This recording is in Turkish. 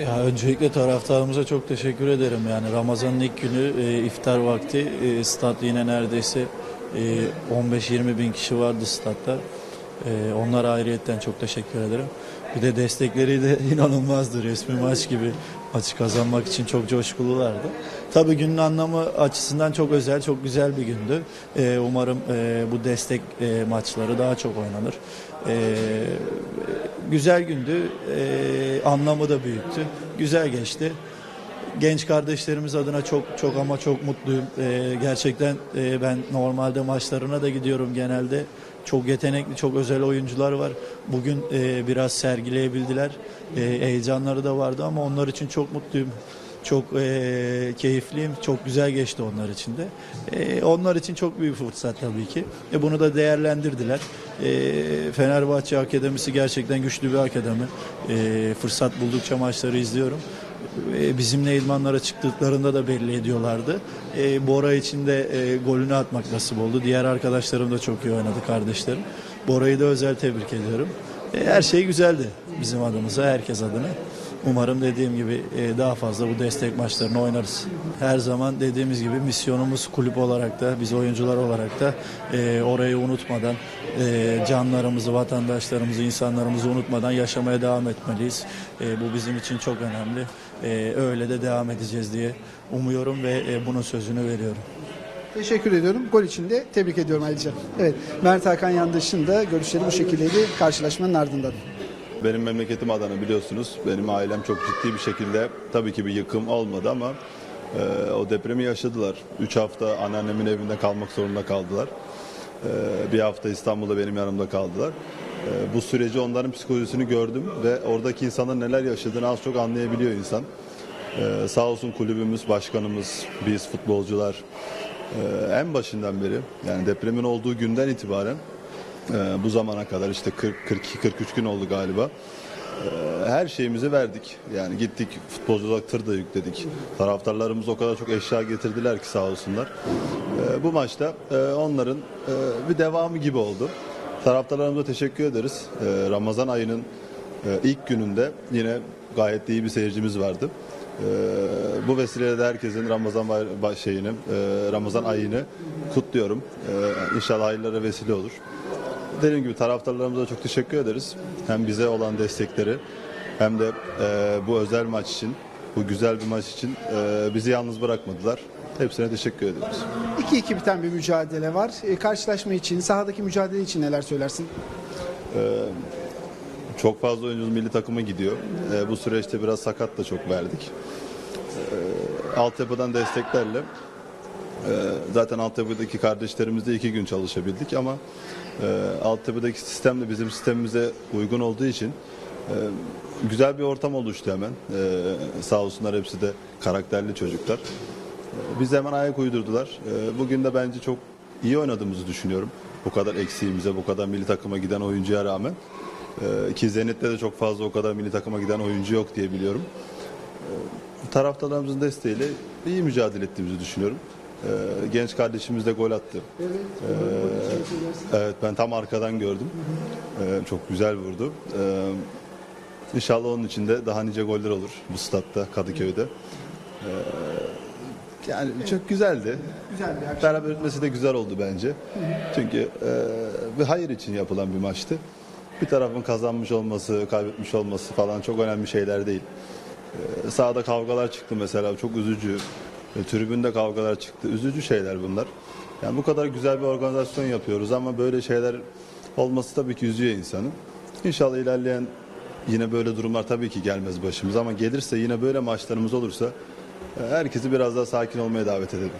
Ya öncelikle taraftarımıza çok teşekkür ederim. Yani Ramazan'ın ilk günü e, iftar vakti e, stat yine neredeyse e, 15-20 bin kişi vardı statta. E, onlara ayrıyetten çok teşekkür ederim. Bir de destekleri de inanılmazdı. Resmi maç gibi maçı kazanmak için çok coşkululardı. Tabii günün anlamı açısından çok özel, çok güzel bir gündü. E, umarım e, bu destek e, maçları daha çok oynanır. E, güzel gündü. Anlamı da büyüktü. Güzel geçti. Genç kardeşlerimiz adına çok çok ama çok mutluyum. E, gerçekten e, ben normalde maçlarına da gidiyorum genelde. Çok yetenekli, çok özel oyuncular var. Bugün e, biraz sergileyebildiler. E, heyecanları da vardı ama onlar için çok mutluyum. Çok e, keyifliyim. Çok güzel geçti onlar için de. E, onlar için çok büyük fırsat tabii ki. E, bunu da değerlendirdiler. E, Fenerbahçe Akademisi gerçekten güçlü bir akademi. E, fırsat buldukça maçları izliyorum. E, bizimle idmanlara çıktıklarında da belli ediyorlardı. E, Bora için de e, golünü atmak nasip oldu. Diğer arkadaşlarım da çok iyi oynadı kardeşlerim. Bora'yı da özel tebrik ediyorum. E, her şey güzeldi bizim adımıza, herkes adına. Umarım dediğim gibi e, daha fazla bu destek maçlarını oynarız. Her zaman dediğimiz gibi misyonumuz kulüp olarak da biz oyuncular olarak da e, orayı unutmadan e, canlarımızı, vatandaşlarımızı, insanlarımızı unutmadan yaşamaya devam etmeliyiz. Bu bizim için çok önemli. Öyle de devam edeceğiz diye umuyorum ve bunun sözünü veriyorum. Teşekkür ediyorum. Gol için de tebrik ediyorum ayrıca. Evet, Mert Hakan Yandaş'ın da görüşleri bu şekildeydi karşılaşmanın ardından. Benim memleketim Adana biliyorsunuz. Benim ailem çok ciddi bir şekilde tabii ki bir yıkım olmadı ama e, o depremi yaşadılar. Üç hafta anneannemin evinde kalmak zorunda kaldılar. E, bir hafta İstanbul'da benim yanımda kaldılar. E, bu süreci onların psikolojisini gördüm ve oradaki insanların neler yaşadığını az çok anlayabiliyor insan. E, sağ olsun kulübümüz, başkanımız, biz futbolcular e, en başından beri yani depremin olduğu günden itibaren ee, bu zamana kadar işte 40 42-43 gün oldu galiba. Ee, her şeyimizi verdik. Yani gittik futbolcular tır da yükledik. Taraftarlarımız o kadar çok eşya getirdiler ki sağ olsunlar. Ee, bu maçta e, onların e, bir devamı gibi oldu. Taraftarlarımıza teşekkür ederiz. Ramazan ayının e, ilk gününde yine gayet iyi bir seyircimiz vardı. Bu vesileyle de herkesin Ramazan şeyini, e, Ramazan ayını kutluyorum. İnşallah hayırlara vesile olur. Dediğim gibi taraftarlarımıza çok teşekkür ederiz. Hem bize olan destekleri hem de e, bu özel maç için, bu güzel bir maç için e, bizi yalnız bırakmadılar. Hepsine teşekkür ediyoruz. 2-2 biten bir mücadele var. E, karşılaşma için, sahadaki mücadele için neler söylersin? Çok fazla oyuncumuz milli takıma gidiyor. E, bu süreçte biraz sakat da çok verdik. E, altyapıdan desteklerle e, zaten altyapıdaki kardeşlerimizle iki gün çalışabildik ama e, altyapıdaki sistem de bizim sistemimize uygun olduğu için e, güzel bir ortam oluştu hemen. E, sağ olsunlar hepsi de karakterli çocuklar. Biz hemen ayak uydurdular. Bugün de bence çok iyi oynadığımızı düşünüyorum. Bu kadar eksiğimize, bu kadar milli takıma giden oyuncuya rağmen. Ee, ki Zenit'te de çok fazla o kadar milli takıma giden oyuncu yok diye biliyorum. Ee, taraftarlarımızın desteğiyle iyi mücadele ettiğimizi düşünüyorum. Ee, genç kardeşimiz de gol attı. Ee, evet ben tam arkadan gördüm. Ee, çok güzel vurdu. Ee, inşallah onun için de daha nice goller olur bu statta Kadıköy'de. Ee, yani çok güzeldi. Güzel bir akşam. Beraber etmesi de güzel oldu bence. Çünkü e, bir hayır için yapılan bir maçtı. Bir tarafın kazanmış olması, kaybetmiş olması falan çok önemli şeyler değil. E, sahada kavgalar çıktı mesela çok üzücü. E, tribünde kavgalar çıktı. Üzücü şeyler bunlar. Yani bu kadar güzel bir organizasyon yapıyoruz ama böyle şeyler olması tabii ki üzüyor insanı. İnşallah ilerleyen yine böyle durumlar tabii ki gelmez başımıza ama gelirse yine böyle maçlarımız olursa e, herkesi biraz daha sakin olmaya davet edelim.